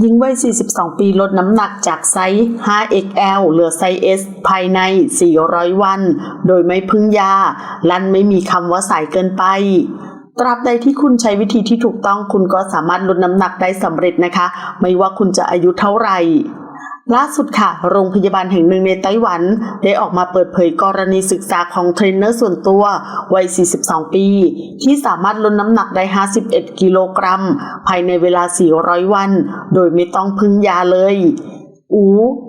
หญิงวัย 42 ปีลดน้ำหนักจากไซส์ 5XL เหลือไซส์ S ภายใน 400 วัน โดยไม่พึ่งยา ลั่นไม่มีคำว่าสายเกินไปตราบใดที่คุณใช้วิธีที่ถูกต้องคุณก็สามารถลดน้ำหนักได้สำเร็จนะคะ ไม่ว่าคุณจะอายุเท่าไหร่ ล่าสุดค่ะ โรงพยาบาลแห่งหนึ่งในไต้หวัน ได้ออกมาเปิดเผยกรณีศึกษาของเทรนเนอร์ส่วนตัว วัย 42 ปี ที่สามารถลดน้ำหนักได้ 51 กิโลกรัม ภายในเวลา 400 วัน โดยไม่ต้องพึ่งยาเลย อู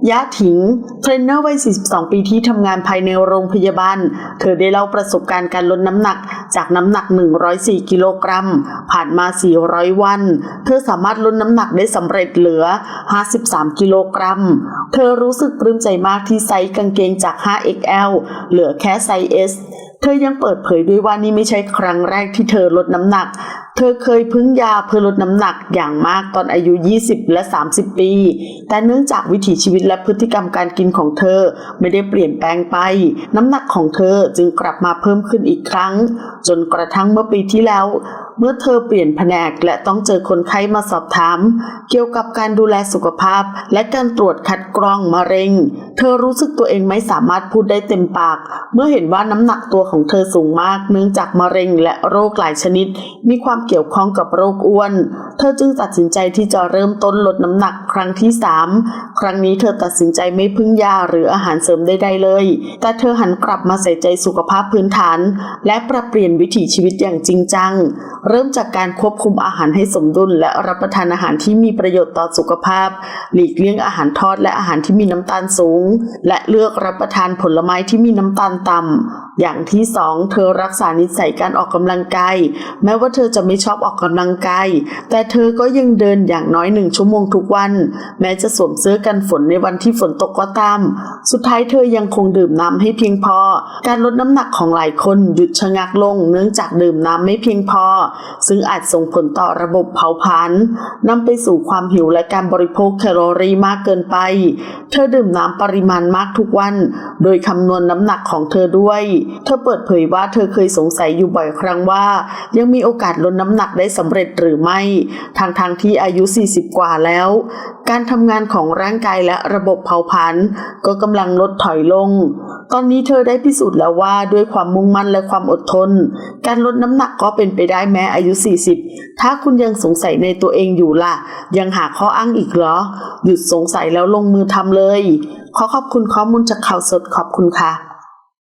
ยะถิง เทรนเนอร์วัย 42 ปีที่ทำงานภายในโรงพยาบาล เธอได้เล่าประสบการณ์การลดน้ำหนักจากน้ำหนัก 104 กิโลกรัม ผ่านมา 400 วัน เธอสามารถลดน้ำหนักได้สำเร็จเหลือ 53 กิโลกรัม เธอรู้สึกปลื้มใจมากที่ไซส์กางเกงจาก 5XL เหลือแค่ไซส์ S เธอยังเปิดเผยด้วยว่านี่ไม่ใช่ครั้งแรกที่เธอลดน้ำหนัก เธอเคยพึ่งยาเพื่อลดน้ำหนักอย่างมากตอนอายุ 20 และ 30 ปี แต่เนื่องจากวิถีชีวิตและพฤติกรรมการกินของเธอไม่ได้เปลี่ยนแปลงไป น้ำหนักของเธอจึงกลับมาเพิ่มขึ้นอีกครั้ง จนกระทั่งเมื่อปีที่แล้ว เมื่อเธอเปลี่ยนแผนกและต้องเจอคนไข้มาสอบถาม เกี่ยวกับการดูแลสุขภาพ และการตรวจคัดกรองมะเร็ง เธอรู้สึกตัวเองไม่สามารถพูดได้เต็มปาก เมื่อเห็นว่าน้ำหนักตัวของเธอสูงมาก เนื่องจากมะเร็งและโรคหลายชนิด มีความเกี่ยวข้องกับโรคอ้วน เธอจึงตัดสินใจที่จะเริ่มต้นลดน้ำหนักครั้งที่ 3 ครั้งนี้เธอตัดสินใจไม่พึ่งยาหรืออาหารเสริมใดๆเลย แต่เธอหันกลับมาใส่ใจสุขภาพพื้นฐาน และปรับเปลี่ยนวิถีชีวิตอย่างจริงจังเริ่มจากการควบคุมอาหารให้สมดุล และรับประทานอาหารที่มีประโยชน์ต่อสุขภาพ หลีกเลี่ยงอาหารทอดและอาหารที่มีน้ำตาลสูง และเลือกรับประทานผลไม้ที่มีน้ำตาลต่ำอย่างที่สองเธอรักษานิสัยการออกกำลังกายแม้ว่าเธอจะไม่ชอบออกกำลังกายแต่เธอก็ยังเดินอย่างน้อยหนึ่งชั่วโมงทุกวัน แม้จะสวมเสื้อกันฝนในวันที่ฝนตกก็ตาม สุดท้ายเธอยังคงดื่มน้ำให้เพียงพอ การลดน้ำหนักของหลายคนหยุดชะงักลง เนื่องจากดื่มน้ำไม่เพียงพอซึ่งอาจส่งผลต่อระบบเผาผลาญนำไปสู่ความหิวและการบริโภคแคลอรี่มากเกินไป เธอดื่มน้ำปริมาณมากทุกวัน โดยคำนวณน้ำหนักของเธอด้วย เธอเปิดเผยว่าเธอเคยสงสัยอยู่บ่อยครั้งว่า ยังมีโอกาสลดน้ำหนักได้สำเร็จหรือไม่ ทางทางที่อายุ 40 กว่าแล้ว การทำงานของร่างกายและระบบเผาผลาญก็กำลังลดถอยลง ตอนนี้เธอได้พิสูจน์แล้วว่าด้วยความมุ่งมั่นและความอดทน การลดน้ำหนักก็เป็นไปได้แม้อายุ 40 ถ้าคุณยังสงสัยในตัวเองอยู่ล่ะ ยังหาข้ออ้างอีกเหรอ หยุดสงสัยแล้วลงมือทำเลย ขอขอบคุณข้อมูลจากข่าวสดขอบคุณค่ะ